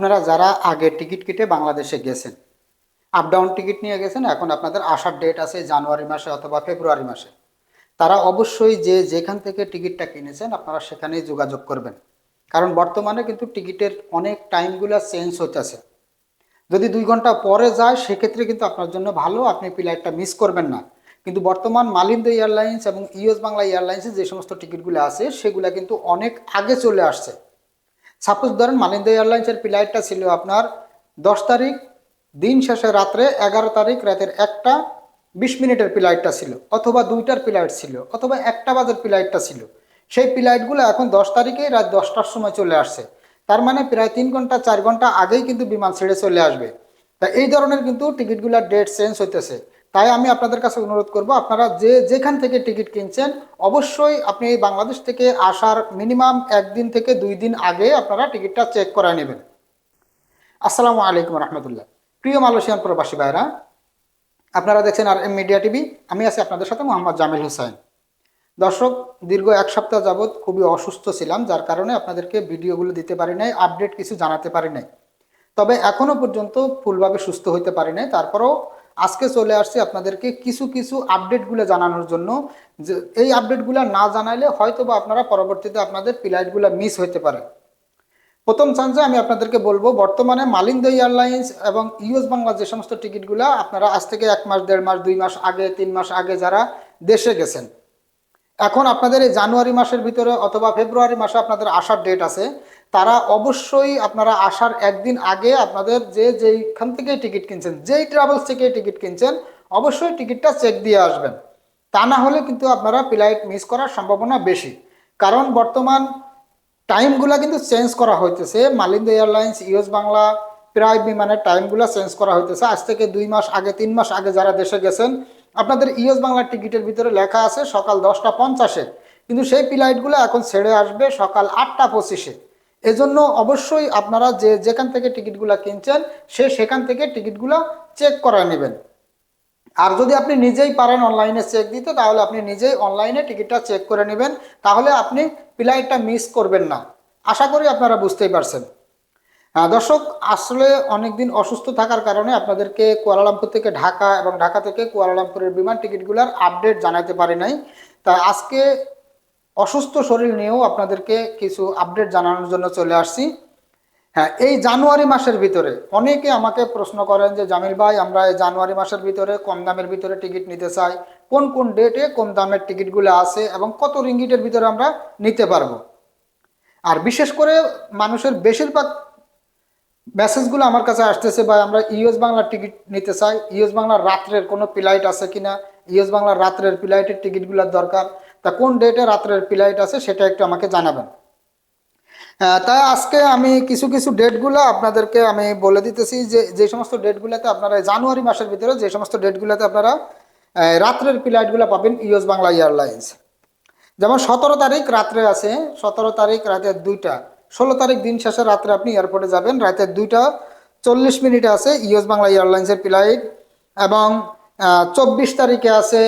আপনারা যারা আগে টিকিট কেটে বাংলাদেশে গেছেন আপ ডাউন টিকিট নিয়ে গেছেন, এখন আপনাদের আসার ডেট আছে জানুয়ারি মাসে অথবা ফেব্রুয়ারি মাসে, তারা অবশ্যই যে যেখান থেকে টিকিটটা কিনেছেন আপনারা সেখানেই যোগাযোগ করবেন। কারণ বর্তমানে কিন্তু টিকিটের অনেক টাইমগুলো চেঞ্জ হইতেছে। যদি দুই ঘণ্টা পরে যায়, সেক্ষেত্রে কিন্তু আপনার জন্য ভালো, আপনি ফ্লাইটটা মিস করবেন না। কিন্তু বর্তমান মালিন্দ এয়ারলাইন্স এবং ইউএস বাংলা এয়ারলাইন্সের যে সমস্ত টিকিটগুলো আছে, সেগুলো কিন্তু অনেক আগে চলে আসছে। সাপোজ ধরেন মালিন্দ এয়ারলাইন্সের ফ্লাইটটা ছিল আপনার দশ তারিখ, দিন শেষে রাত্রে এগারো তারিখ, রাতের একটা, বিশ মিনিটের ফ্লাইটটা ছিল, অথবা দুইটার ফ্লাইট ছিল, অথবা একটা বাজের ফ্লাইটটা ছিল। সেই ফ্লাইটগুলো এখন দশ তারিখেই রাত দশটার সময় চলে আসছে। তার মানে প্রায় তিন ঘণ্টা, চার ঘণ্টা আগেই কিন্তু বিমান ছেড়ে চলে আসবে। তা এই ধরনের কিন্তু টিকিটগুলোর ডেট চেঞ্জ হইতেছে। তাই আমি আপনাদের কাছে অনুরোধ করব, আপনারা যে যেখান থেকে টিকিট কিনছেন, অবশ্যই আপনি এই বাংলাদেশ থেকে আসার মিনিমাম একদিন থেকে দুই দিন আগে আপনারা টিকিটটা চেক করে নেবেন। আসসালামু আলাইকুম রহমতুল্লাহ। প্রিয় মালয়েশিয়ান প্রবাসী ভাইরা, আপনারা দেখছেন আর এম মিডিয়া টিভি, আমি আছি আপনাদের সাথে মোহাম্মদ জামিল হুসাইন দর্শক, দীর্ঘ এক সপ্তাহ যাবৎ খুবই অসুস্থ ছিলাম, যার কারণে আপনাদেরকে ভিডিওগুলো দিতে পারি নাই, আপডেট কিছু জানাতে পারি নাই। তবে এখনও পর্যন্ত ফুলভাবে সুস্থ হইতে পারি নাই, তারপরেও আজকে চলে আসছি আপনাদেরকে কিছু কিছু আপডেটগুলো জানানোর জন্য। যে এই আপডেটগুলো না জানাইলে হয়তো বা আপনারা পরবর্তীতে আপনাদের ফ্লাইটগুলো মিস হইতে পারে। প্রথম চান্সে আমি আপনাদেরকে বলব, বর্তমানে মালিন্দ এয়ারলাইন্স এবং ইউএস বাংলা যে সমস্ত টিকিটগুলো আপনারা আজ থেকে এক মাস, দেড় মাস, দুই মাস আগে, তিন মাস আগে যারা দেশে গেছেন। এখন আপনাদের এই জানুয়ারি মাসের ভিতরে অথবা ফেব্রুয়ারি মাসে আপনাদের আসার ডেট আছে। তারা অবশ্যই আপনারা আসার একদিন আগে আপনাদের যে যেইখান থেকে টিকিট কিনছেন, যেই ট্রাভেলস থেকে টিকিট কিনছেন, অবশ্যই টিকিটটা চেক দিয়ে আসবেন। তা না হলে কিন্তু আপনারা ফ্লাইট মিস করার সম্ভাবনা বেশি। কারণ বর্তমান টাইমগুলো কিন্তু চেঞ্জ করা হইতেছে। মালিন্দ এয়ারলাইন্স, ইউএস বাংলা, প্রায় বিমানের টাইমগুলো চেঞ্জ করা হইতেছে। আজ থেকে দুই মাস আগে, তিন মাস আগে যারা দেশে গেছেন, আপনাদের ইউএস বাংলার টিকিটের ভিতরে লেখা আছে সকাল দশটা পঞ্চাশে। কিন্তু সেই ফ্লাইটগুলো এখন ছেড়ে আসবে সকাল আটটা পঁচিশে। এজন্য অবশ্যই আপনারা যে যেখান থেকে টিকিটগুলো কিনছেন, সে সেখান থেকে টিকিটগুলো চেক করে নেবেন। আর যদি আপনি নিজেই পারেন অনলাইনে চেক দিতে, তাহলে আপনি নিজেই অনলাইনে টিকিটটা চেক করে নেবেন। তাহলে আপনি ফ্লাইটটা মিস করবেন না। আশা করি আপনারা বুঝতেই পারছেন। দর্শক, আসলে অনেকদিন অসুস্থ থাকার কারণে আপনাদেরকে কুয়ালালামপুর থেকে ঢাকা এবং ঢাকা থেকে কুয়ালালামপুরের বিমান টিকিটগুলোর আপডেট জানাতে পারি নাই। তাই আজকে অসুস্থ শরীর নিয়েও আপনাদেরকে কিছু আপডেট জানানোর জন্য চলে আসছি। হ্যাঁ এই জানুয়ারি মাসের ভিতরে অনেকে আমাকে প্রশ্ন করেন যে, জামিল ভাই, আমরা এই জানুয়ারি মাসের ভিতরে কম দামের ভিতরে টিকিট নিতে চাই। কোন কোন ডেটে কম দামের টিকিটগুলো আছে এবং কত রিঙ্গিটের ভিতরে আমরা নিতে পারব? আর বিশেষ করে মানুষের বেশিরভাগ মেসেজগুলো আমার কাছে আসতেছে, ভাই, আমরা ইউএস বাংলার টিকিট নিতে চাই। ইউএস বাংলার রাত্রের কোনো ফ্লাইট আছে কিনা? ইউএস বাংলার রাত্রের ফ্লাইটের টিকিটগুলোর দরকার। তা কোন ডেটে রাত্রের ফ্লাইট আছে সেটা একটু আমাকে জানাবেন। তাই আজকে আমি কিছু কিছু ডেটগুলো আপনাদেরকে আমি বলে দিতেছি যে যে সমস্ত ডেটগুলোতে আপনারা জানুয়ারি মাসের ভিতরে যে সমস্ত ডেটগুলোতে আপনারা রাত্রের ফ্লাইটগুলো পাবেন ইউএস বাংলা এয়ারলাইন্স। যেমন সতেরো তারিখ রাত্রে আছে, সতেরো তারিখ রাতের দুইটা, ষোলো তারিখ দিন শেষে রাত্রে আপনি এয়ারপোর্টে যাবেন, রাতের দুইটা, চল্লিশ মিনিটে আছে ইউএস বাংলা এয়ারলাইন্সের ফ্লাইট এবং চব্বিশ তারিখে আছে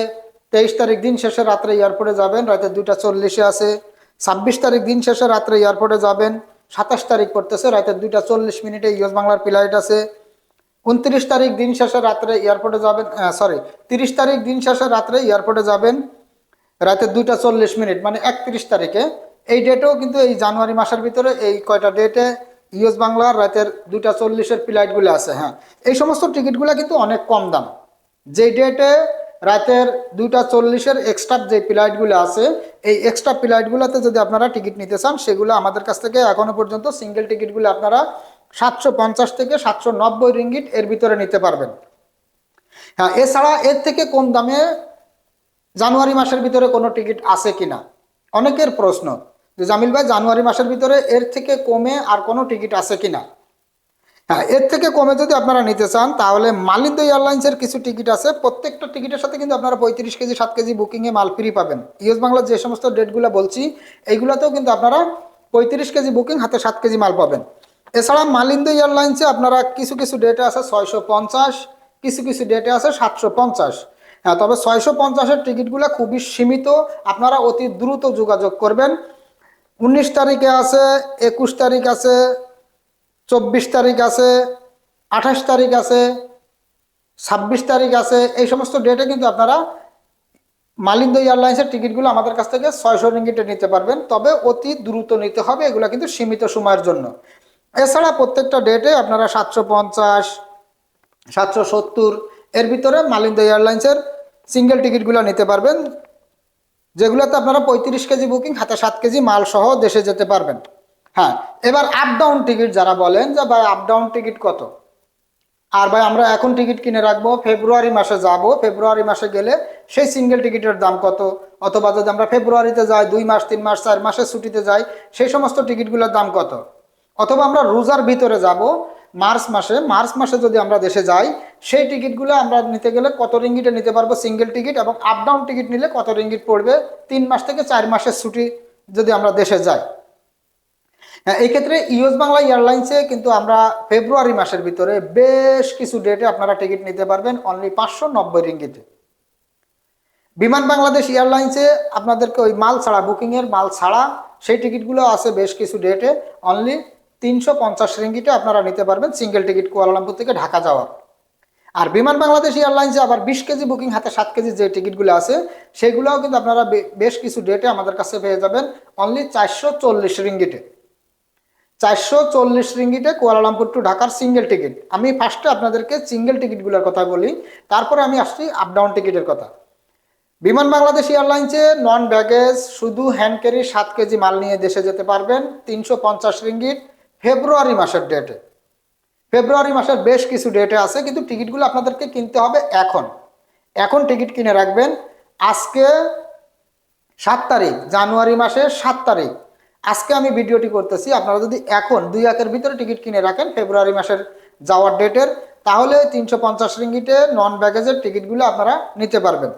তেইশ তারিখ দিন শেষে রাত্রে এয়ারপোর্টে যাবেন রাতের দুইটা চল্লিশে আছে। ছাব্বিশ তারিখ দিন শেষে রাত্রে এয়ারপোর্টে যাবেন, সাতাশ তারিখ পড়তেছে রাতের দুইটা চল্লিশ মিনিটে ইউএস বাংলার ফ্লাইট আছে। উনত্রিশ তারিখ দিন শেষে রাত্রে এয়ারপোর্টে যাবেন সরি তিরিশ তারিখ দিন শেষে রাত্রে এয়ারপোর্টে যাবেন রাতের দুইটা চল্লিশ মিনিট মানে একত্রিশ তারিখে। এই ডেটেও কিন্তু এই জানুয়ারি মাসের ভিতরে এই কয়টা ডেটে ইউএস বাংলার রাতের দুইটা চল্লিশের ফ্লাইটগুলো আছে হ্যাঁ। এই সমস্ত টিকিটগুলো কিন্তু অনেক কম দাম। যেই ডেটে রাতের দুইটা চল্লিশের এক্সট্রা যে ফ্লাইটগুলো আছে, এই এক্সট্রা ফ্লাইটগুলোতে যদি আপনারা টিকিট নিতে চান, সেগুলো আমাদের কাছ থেকে এখনও পর্যন্ত সিঙ্গেল টিকিটগুলো আপনারা সাতশো পঞ্চাশ থেকে সাতশো নব্বই রিঙ্গিট এর ভিতরে নিতে পারবেন। হ্যাঁ এছাড়া এর থেকে কম দামে জানুয়ারি মাসের ভিতরে কোনো টিকিট আছে কিনা? অনেকের প্রশ্ন যে, জামিল ভাই, জানুয়ারি মাসের ভিতরে এর থেকে কমে আর কোনো টিকিট আছে কিনা? হ্যাঁ এর থেকে কমে যদি আপনারা নিতে চান, তাহলে মালিন্দ এয়ারলাইন্সের কিছু টিকিট আছে। প্রত্যেকটা টিকিটের সাথে কিন্তু আপনারা পঁয়ত্রিশ কেজি, সাত কেজি বুকিংয়ে মাল ফ্রি পাবেন। ইউএস বাংলার যে সমস্ত ডেটগুলো বলছি, এইগুলোতেও কিন্তু আপনারা পঁয়ত্রিশ কেজি বুকিং, হাতে সাত কেজি মাল পাবেন। এছাড়া মালিন্দ এয়ারলাইন্সে আপনারা কিছু কিছু ডেটে আছে, ছয়শো পঞ্চাশ, কিছু কিছু ডেটে আছে, সাতশো পঞ্চাশ। হ্যাঁ তবে ছয়শো পঞ্চাশের টিকিটগুলো খুবই সীমিত, আপনারা অতি দ্রুত যোগাযোগ করবেন। উনিশ তারিখে আছে, একুশ তারিখ আছে চব্বিশ তারিখ আছে, আঠাশ তারিখ আছে, ছাব্বিশ তারিখ আছে, এই সমস্ত ডেটে কিন্তু আপনারা মালিন্দ এয়ারলাইন্সের টিকিটগুলো আমাদের কাছ থেকে ছয়শো রিঙ্গিটে নিতে পারবেন। তবে অতি দ্রুত নিতে হবে, এগুলো কিন্তু সীমিত সময়ের জন্য। এছাড়া প্রত্যেকটা ডেটে আপনারা সাতশো পঞ্চাশ, সাতশো সত্তর, এর ভিতরে মালিন্দ এয়ারলাইন্সের সিঙ্গেল টিকিটগুলো নিতে পারবেন। যেগুলোতে আপনারা পঁয়ত্রিশ কেজি বুকিং হাতে সাত কেজি মাল সহ দেশে যেতে পারবেন। হ্যাঁ এবার আপ ডাউন টিকিট যারা বলেন যে, ভাই আপ ডাউন টিকিট কত? আর ভাই, আমরা এখন টিকিট কিনে রাখব ফেব্রুয়ারি মাসে যাব ফেব্রুয়ারি মাসে গেলে সেই সিঙ্গেল টিকিটের দাম কত? অথবা যদি আমরা ফেব্রুয়ারিতে যাই, দুই মাস, তিন মাস, চার মাসের ছুটিতে যাই, সেই সমস্ত টিকিটগুলোর দাম কত? অথবা আমরা রোজার ভিতরে যাব, মার্চ মাসে মার্চ মাসে যদি আমরা দেশে যাই, সেই টিকিটগুলো আমরা নিতে গেলে কত রিঙ্গিটে নিতে পারব সিঙ্গেল টিকিট এবং আপ ডাউন টিকিট নিলে কত রিঙ্গিট পড়বে? তিন মাস থেকে চার মাসের ছুটি যদি আমরা দেশে যাই। হ্যাঁ এই ক্ষেত্রে ইউএস বাংলা এয়ারলাইন্সে কিন্তু আমরা ফেব্রুয়ারি মাসের ভিতরে বেশ কিছু ডেটে আপনারা টিকিট নিতে পারবেন অনলি পাঁচশো নব্বই রিঙ্গিটে বিমান বাংলাদেশ এয়ারলাইন্সে আপনাদেরকে ওই মাল ছাড়া, বুকিংয়ের মাল ছাড়া সেই টিকিটগুলো আছে বেশ কিছু ডেটে অনলি তিনশো পঞ্চাশ রিঙ্গিটে আপনারা নিতে পারবেন সিঙ্গেল টিকিট কুয়ালালামপুর থেকে ঢাকা যাওয়ার। আর বিমান বাংলাদেশ এয়ারলাইন্সে আবার বিশ কেজি বুকিং হাতে সাত কেজি যে টিকিটগুলো আছে, সেগুলোও কিন্তু আপনারা বেশ কিছু ডেটে আমাদের কাছে পেয়ে যাবেন অনলি চারশো চল্লিশ রিঙ্গিটে চারশো চল্লিশ রিঙ্গিটে কুয়ালালামপুর টু ঢাকার সিঙ্গেল টিকিট আমি ফার্স্টে আপনাদেরকে সিঙ্গেল টিকিটগুলোর কথা বলি, তারপরে আমি আসছি আপ ডাউন টিকিটের কথা। বিমান বাংলাদেশ এয়ারলাইন্সে নন ব্যাগেজ শুধু হ্যান্ড ক্যারি সাত কেজি মাল নিয়ে দেশে যেতে পারবেন, তিনশো পঞ্চাশ রিঙ্গিট ফেব্রুয়ারি মাসের ডেটে ফেব্রুয়ারি মাসের বেশ কিছু ডেটে আছে, কিন্তু টিকিটগুলো আপনাদেরকে কিনতে হবে এখন। এখন টিকিট কিনে রাখবেন, আজকে সাত তারিখ, জানুয়ারি মাসের সাত তারিখ। আজকে আমি ভিডিওটি করতেছি, আপনারা যদি এখন দুই একের ভিতরে টিকিট কিনে রাখেন ফেব্রুয়ারি মাসের যাওয়ার ডেটের, তাহলে তিনশো পঞ্চাশ রিঙ্গিটে নন ব্যাগেজের টিকিটগুলো আপনারা নিতে পারবেন।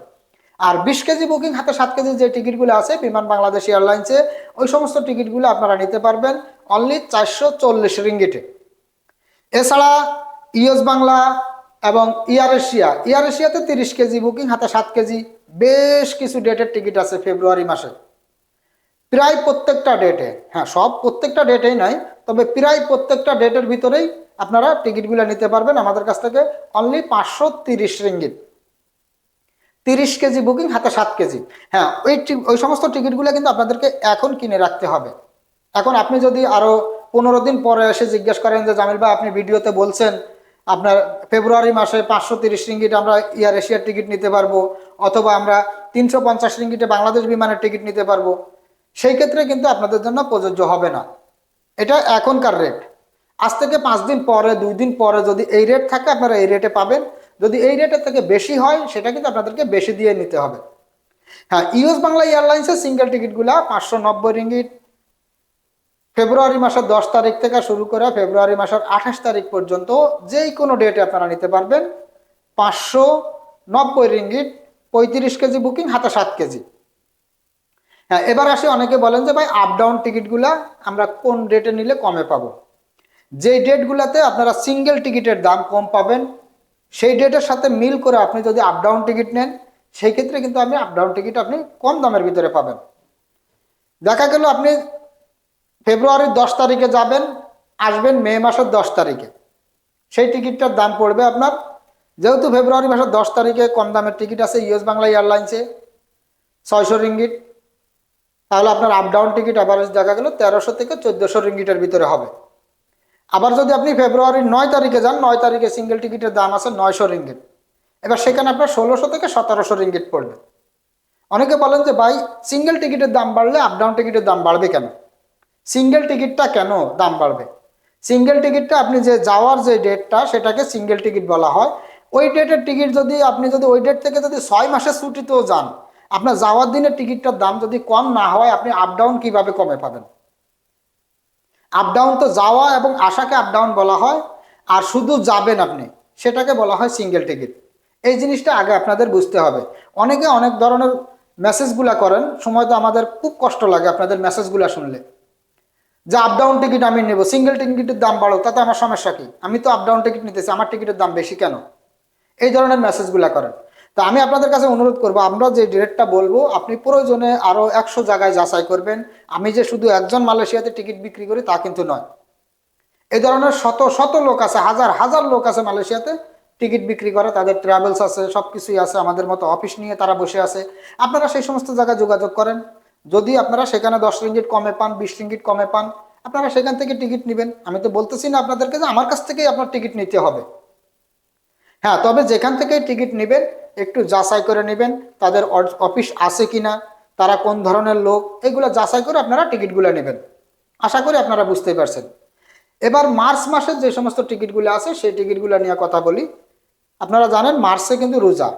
আর বিশ কেজি বুকিং হাতে সাত কেজি যে টিকিটগুলো আছে, বিমান বাংলাদেশ এয়ারলাইন্সে, ওই সমস্ত টিকিটগুলো আপনারা নিতে পারবেন অনলি চারশো চল্লিশ রিঙ্গিটে। এছাড়া ইউএস বাংলা এবং ইয়ার এশিয়া ইয়ার এশিয়াতে তিরিশ কেজি বুকিং, হাতে সাত কেজি, বেশ কিছু ডেটের টিকিট আছে ফেব্রুয়ারি মাসে। প্রায় প্রত্যেকটা ডেটে হ্যাঁ সব প্রত্যেকটা ডেটেই নয় তবে প্রায় প্রত্যেকটা ডেটের ভিতরেই আপনারা টিকিটগুলো নিতে পারবেন আমাদের কাছ থেকে অনলি পাঁচশো তিরিশ রিঙ্গিত তিরিশ কেজি বুকিং হাতে সাত কেজি। হ্যাঁ ওই ওই সমস্ত টিকিটগুলো কিন্তু আপনাদেরকে এখন কিনে রাখতে হবে। এখন আপনি যদি আরও পনেরো দিন পরে এসে জিজ্ঞেস করেন যে, জামিল ভাই, আপনি ভিডিওতে বলছেন আপনার ফেব্রুয়ারি মাসে পাঁচশো তিরিশ রিঙ্গিট আমরা এয়ার এশিয়ার টিকিট নিতে পারব, অথবা আমরা তিনশো পঞ্চাশ রিঙ্গিটে বাংলাদেশ বিমানের টিকিট নিতে পারব। সেই ক্ষেত্রে কিন্তু আপনাদের জন্য প্রযোজ্য হবে না। এটা এখনকার রেট আজ থেকে পাঁচ দিন পরে, দুই দিন পরে যদি এই রেট থাকে, আপনারা এই রেটে পাবেন। যদি এই রেটের থেকে বেশি হয়, সেটা কিন্তু আপনাদেরকে বেশি দিয়ে নিতে হবে। হ্যাঁ ইউএস বাংলা এয়ারলাইন্সের সিঙ্গেল টিকিটগুলা পাঁচশো নব্বই রিঙ্গিট ফেব্রুয়ারি মাসের দশ তারিখ থেকে শুরু করে ফেব্রুয়ারি মাসের আঠাশ তারিখ পর্যন্ত যেই কোনো ডেটে আপনারা নিতে পারবেন। পাঁচশো নব্বই রিঙ্গিট পঁয়ত্রিশ কেজি বুকিং হাতে সাত কেজি। হ্যাঁ এবার আসি, অনেকে বলেন যে ভাই আপ ডাউন টিকিটগুলা আমরা কোন ডেটে নিলে কমে পাবো? যেই ডেটগুলোতে আপনারা সিঙ্গেল টিকিটের দাম কম পাবেন, সেই ডেটের সাথে মিল করে আপনি যদি আপ ডাউন টিকিট নেন, সেই ক্ষেত্রে কিন্তু আপনি আপ ডাউন টিকিট আপনি কম দামের ভিতরে পাবেন। দেখা গেল আপনি ফেব্রুয়ারির দশ তারিখে যাবেন, আসবেন মে মাসের দশ তারিখে। সেই টিকিটটার দাম পড়বে আপনার, যেহেতু ফেব্রুয়ারি মাসের দশ তারিখে কম দামের টিকিট আছে, ইউএস বাংলা এয়ারলাইন্সে ছয়শো রিঙ্গিট তাহলে আপনার আপ ডাউন টিকিট অ্যাভারেজ দেখা গেল তেরোশো থেকে চোদ্দোশো রিঙ্গিটের ভিতরে হবে। আবার যদি আপনি ফেব্রুয়ারির নয় তারিখে যান, নয় তারিখে সিঙ্গেল টিকিটের দাম আছে নয়শো রিঙ্গিট এবার সেখানে আপনার ষোলোশো থেকে সতেরোশো রিঙ্গিট পড়বে। অনেকে বলেন যে, ভাই সিঙ্গেল টিকিটের দাম বাড়লে আপ ডাউন টিকিটের দাম বাড়বে কেন? সিঙ্গেল টিকিটটা কেন দাম বাড়বে? সিঙ্গেল টিকিটটা আপনি যে যাওয়ার যে ডেটটা সেটাকে সিঙ্গেল টিকিট বলা হয়। ওই ডেটের টিকিট যদি, আপনি যদি ওই ডেট থেকে যদি ছয় মাসের ছুটিতেও যান আপনার যাওয়ার দিনের টিকিটটার দাম যদি কম না হয়, আপনি আপ ডাউন কীভাবে কমে পাবেন? আপ ডাউন তো যাওয়া এবং আসাকে আপ ডাউন বলা হয়, আর শুধু যাবেন আপনি, সেটাকে বলা হয় সিঙ্গেল টিকিট এই জিনিসটা আগে আপনাদের বুঝতে হবে। অনেকে অনেক ধরনের মেসেজগুলা করেন, সময় তো আমাদের খুব কষ্ট লাগে আপনাদের মেসেজগুলা শুনলে। যে আপ ডাউন টিকিট আমি নেব সিঙ্গেল টিকিটের দাম বাড়ো তাতে আমার সমস্যা কি? আমি তো আপ ডাউন টিকিট নিতেছি, আমার টিকিটের দাম বেশি কেন? এই ধরনের মেসেজগুলা করেন। তা আমি আপনাদের কাছে অনুরোধ করব, আমরা যে ডেটটা বলব, আপনি প্রয়োজনে আরও একশো জায়গায় যাচাই করবেন। আমি যে শুধু একজন মালয়েশিয়াতে টিকিট বিক্রি করি, তা কিন্তু নয়। এই ধরনের শত শত লোক আছে, হাজার হাজার লোক আছে মালয়েশিয়াতে টিকিট বিক্রি করে, তাদের ট্রাভেলস আছে সব কিছুই আছে, আমাদের মতো অফিস নিয়ে তারা বসে আছে। আপনারা সেই সমস্ত জায়গায় যোগাযোগ করেন। যদি আপনারা সেখানে দশ রিঙ্গিট কমে পান, বিশ রিঙ্গিট কমে পান, আপনারা সেখান থেকে টিকিট নেবেন। আমি তো বলতেছি না আপনাদেরকে যে আমার কাছ থেকেই আপনার টিকিট নিতে হবে। হ্যাঁ তবে যেখান থেকে টিকিট নেবেন একটু যাচাই করে নেবেন, তাদের অফিস আছে কিনা, তারা কোন ধরনের লোক, এগুলো যাচাই করে আপনারা টিকিটগুলো নেবেন। আশা করি আপনারা বুঝতে পারছেন। এবার মার্চ মাসের যে সমস্ত টিকিটগুলো আছে, সেই টিকিটগুলো নিয়ে কথা বলি। আপনারা জানেন মার্চে কিন্তু রোজা।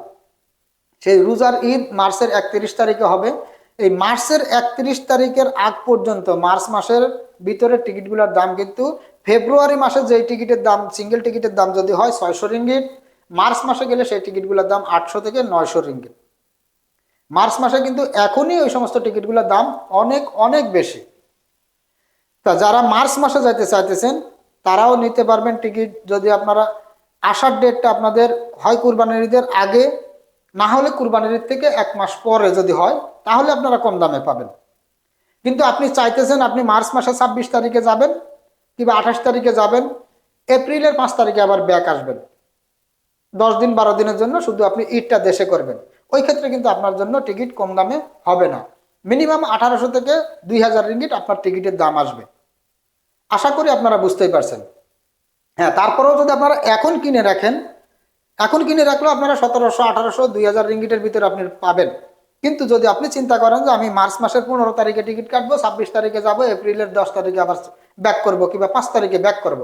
সেই রোজার ঈদ মার্চের একত্রিশ তারিখে হবে। এই মার্চের একত্রিশ তারিখের আগ পর্যন্ত, মার্চ মাসের ভিতরে টিকিটগুলোর দাম কিন্তু ফেব্রুয়ারি মাসে যে টিকিটের দাম, সিঙ্গেল টিকিটের দাম যদি হয় ছয়শো রিঙ্গিট মার্চ মাসে গেলে সেই টিকিটগুলোর দাম আটশো থেকে নয়শো রিঙ্গিট মার্চ মাসে কিন্তু এখনই ওই সমস্ত টিকিটগুলোর দাম অনেক অনেক বেশি। তা যারা মার্চ মাসে যাইতে চাইতেছেন, তারাও নিতে পারবেন টিকিট যদি আপনারা আসার ডেটটা আপনাদের হয় কুরবানির ঈদের আগে, না হলে কুরবানির ঈদ থেকে এক মাস পরে যদি হয়, তাহলে আপনারা কম দামে পাবেন। কিন্তু আপনি চাইতেছেন আপনি মার্চ মাসে ছাব্বিশ তারিখে যাবেন কিংবা আঠাশ তারিখে যাবেন, এপ্রিলের পাঁচ তারিখে আবার ব্যাক আসবেন। দশ দিন বারো দিনের জন্য শুধু আপনি ঈদটা দেশে করবেন। ওই ক্ষেত্রে কিন্তু আপনার জন্য টিকিট কম দামে হবে না। মিনিমাম আঠারোশো থেকে দুই হাজার রিঙ্গিট আপনার টিকিটের দাম আসবে। আশা করি আপনারা বুঝতেই পারছেন। হ্যাঁ তারপরেও যদি আপনারা এখন কিনে রাখেন, এখন কিনে রাখলেও আপনারা সতেরোশো, আঠারোশো, দুই হাজার রিঙ্গিটের ভিতরে আপনি পাবেন। কিন্তু যদি আপনি চিন্তা করেন যে আমি মার্চ মাসের পনেরো তারিখে টিকিট কাটবো, ছাব্বিশ তারিখে যাব, এপ্রিলের দশ তারিখে আবার ব্যাক করব কিংবা পাঁচ তারিখে ব্যাক করব।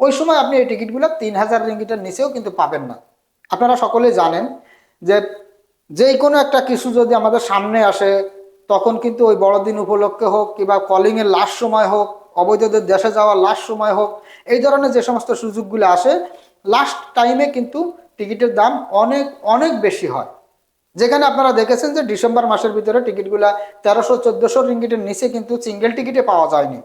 ওই সময় আপনি এই টিকিটগুলো তিন হাজার রিঙ্গিটের নিচেও কিন্তু পাবেন না। আপনারা সকলেই জানেন যে যেই কোনো একটা কিছু যদি আমাদের সামনে আসে, তখন কিন্তু ওই বড়দিন উপলক্ষে হোক কিংবা কলিংয়ের লাস্ট সময় হোক, অবৈধদের দেশে যাওয়ার লাস্ট সময় হোক, এই ধরনের যে সমস্ত সুযোগগুলো আসে লাস্ট টাইমে কিন্তু টিকিটের দাম অনেক অনেক বেশি হয়। যেখানে আপনারা দেখেছেন যে ডিসেম্বর মাসের ভিতরে টিকিটগুলা তেরোশো, চোদ্দোশো রিঙ্গিটের নিচে কিন্তু সিঙ্গেল টিকিটে পাওয়া যায়নি।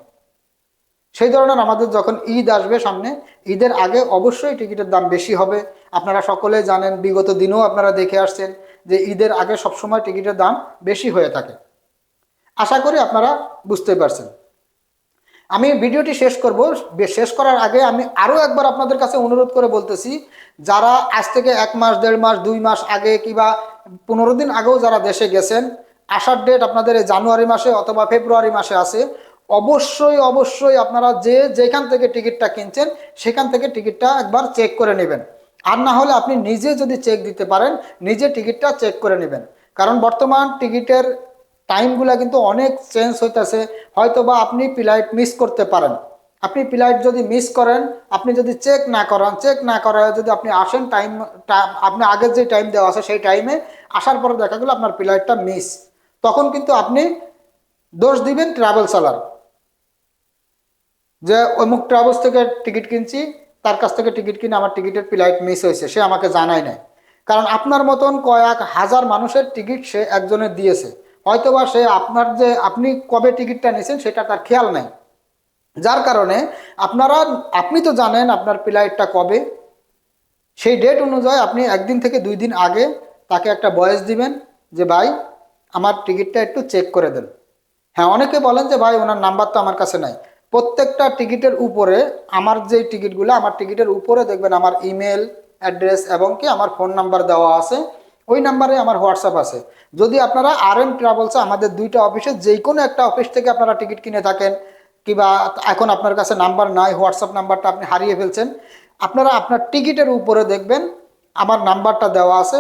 সেই ধরনের আমাদের যখন ঈদ আসবে সামনে, ঈদের আগে অবশ্যই টিকিটের দাম বেশি হবে। আপনারা সকলে জানেন, বিগত দিনেও আপনারা দেখে আসছেন যে ঈদের আগে সবসময় টিকিটের দাম বেশি হয়ে থাকে। আশা করি আপনারা বুঝতে পারছেন। আমি ভিডিওটি শেষ করব। শেষ করার আগে আমি আরও একবার আপনাদের কাছে অনুরোধ করে বলতেছি, যারা আজ থেকে এক মাস, দেড় মাস, দুই মাস আগে কিংবা পনেরো দিন আগেও যারা দেশে গেছেন, আসার ডেট আপনাদের জানুয়ারি মাসে অথবা ফেব্রুয়ারি মাসে আছে অবশ্যই অবশ্যই আপনারা যে যেখান থেকে টিকিটটা কিনছেন, সেখান থেকে টিকিটটা একবার চেক করে নেবেন। আর না হলে আপনি নিজে যদি চেক দিতে পারেন, নিজে টিকিটটা চেক করে নেবেন। কারণ বর্তমান টিকিটের টাইমগুলো কিন্তু অনেক চেঞ্জ হইতেছে হয়তো বা আপনি ফ্লাইট মিস করতে পারেন। আপনি ফ্লাইট যদি মিস করেন, আপনি যদি চেক না করান, চেক না করা যদি আপনি আসেন টাইম আপনি আগের যে টাইম দেওয়া আছে, সেই টাইমে আসার পরে দেখা গেলো আপনার ফ্লাইটটা মিস। তখন কিন্তু আপনি দোষ দিবেন ট্রাভেল চালার। যে অমুক ট্রাভেলস থেকে টিকিট কিনছি, তার কাছ থেকে টিকিট কিনে আমার টিকিটের ফ্লাইট মিস হয়েছে, সে আমাকে জানায় নাই। কারণ আপনার মতন কয়েক হাজার মানুষের টিকিট সে একজনের দিয়েছে। হয়তোবা সে আপনার যে, আপনি কবে টিকিটটা নিয়েছেন সেটা তার খেয়াল নাই। যার কারণে আপনারা, আপনি তো জানেন আপনার ফ্লাইটটা কবে। সেই ডেট অনুযায়ী আপনি একদিন থেকে দুই দিন আগে তাকে একটা বয়স দিবেন যে, ভাই, আমার টিকিটটা একটু চেক করে দেন। হ্যাঁ অনেকে বলেন যে, ভাই, ওনার নাম্বার তো আমার কাছে নাই। প্রত্যেকটা টিকিটের উপরে আমার যে টিকিটগুলো, আমার টিকিটের উপরে দেখবেন আমার ইমেল, অ্যাড্রেস এবং কি আমার ফোন নাম্বার দেওয়া আছে। ওই নাম্বারে আমার হোয়াটসঅ্যাপ আছে। যদি আপনারা আর এম ট্রাভেলসে আমাদের দুইটা অফিসে যে কোনো একটা অফিস থেকে আপনারা টিকিট কিনে থাকেন, কিংবা এখন আপনার কাছে নাম্বার নাই, হোয়াটসঅ্যাপ নাম্বারটা আপনি হারিয়ে ফেলছেন, আপনারা আপনার টিকিটের উপরে দেখবেন আমার নাম্বারটা দেওয়া আছে।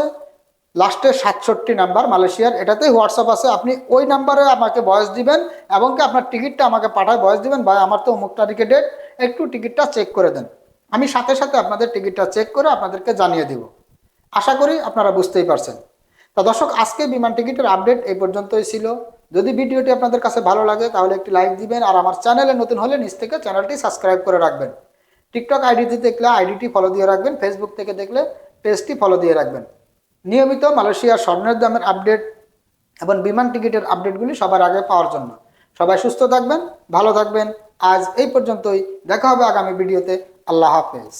লাস্টে সাতষট্টি নাম্বার মালয়েশিয়ার। এটাতেই হোয়াটসঅ্যাপ আছে। আপনি ওই নাম্বারে আমাকে বয়স দিবেন এবং কি আপনার টিকিটটা আমাকে পাঠায় বয়স দিবেন। ভাই, আমার তো অমুক তারিখে ডেট একটু টিকিটটা চেক করে দেন। আমি সাথে সাথে আপনাদের টিকিটটা চেক করে আপনাদেরকে জানিয়ে দিব। আশা করি আপনারা বুঝতেই পারছেন। তা দর্শক, আজকে বিমান টিকিটের আপডেট এই পর্যন্তই ছিল। যদি ভিডিওটি আপনাদের কাছে ভালো লাগে, তাহলে একটি লাইক দিবেন আর আমার চ্যানেলে নতুন হলে নিচ থেকে চ্যানেলটি সাবস্ক্রাইব করে রাখবেন। টিকটক আইডিতে দেখলে আইডিটি ফলো দিয়ে রাখবেন। ফেসবুক থেকে দেখলে পেজটি ফলো দিয়ে রাখবেন। নিয়মিত মালয়েশিয়ার স্বর্ণের দামের আপডেট এবং বিমান টিকিটের আপডেটগুলি সবার আগে পাওয়ার জন্য। সবাই সুস্থ থাকবেন, ভালো থাকবেন। আজ এই পর্যন্তই। দেখা হবে আগামী ভিডিওতে। আল্লাহ হাফেজ।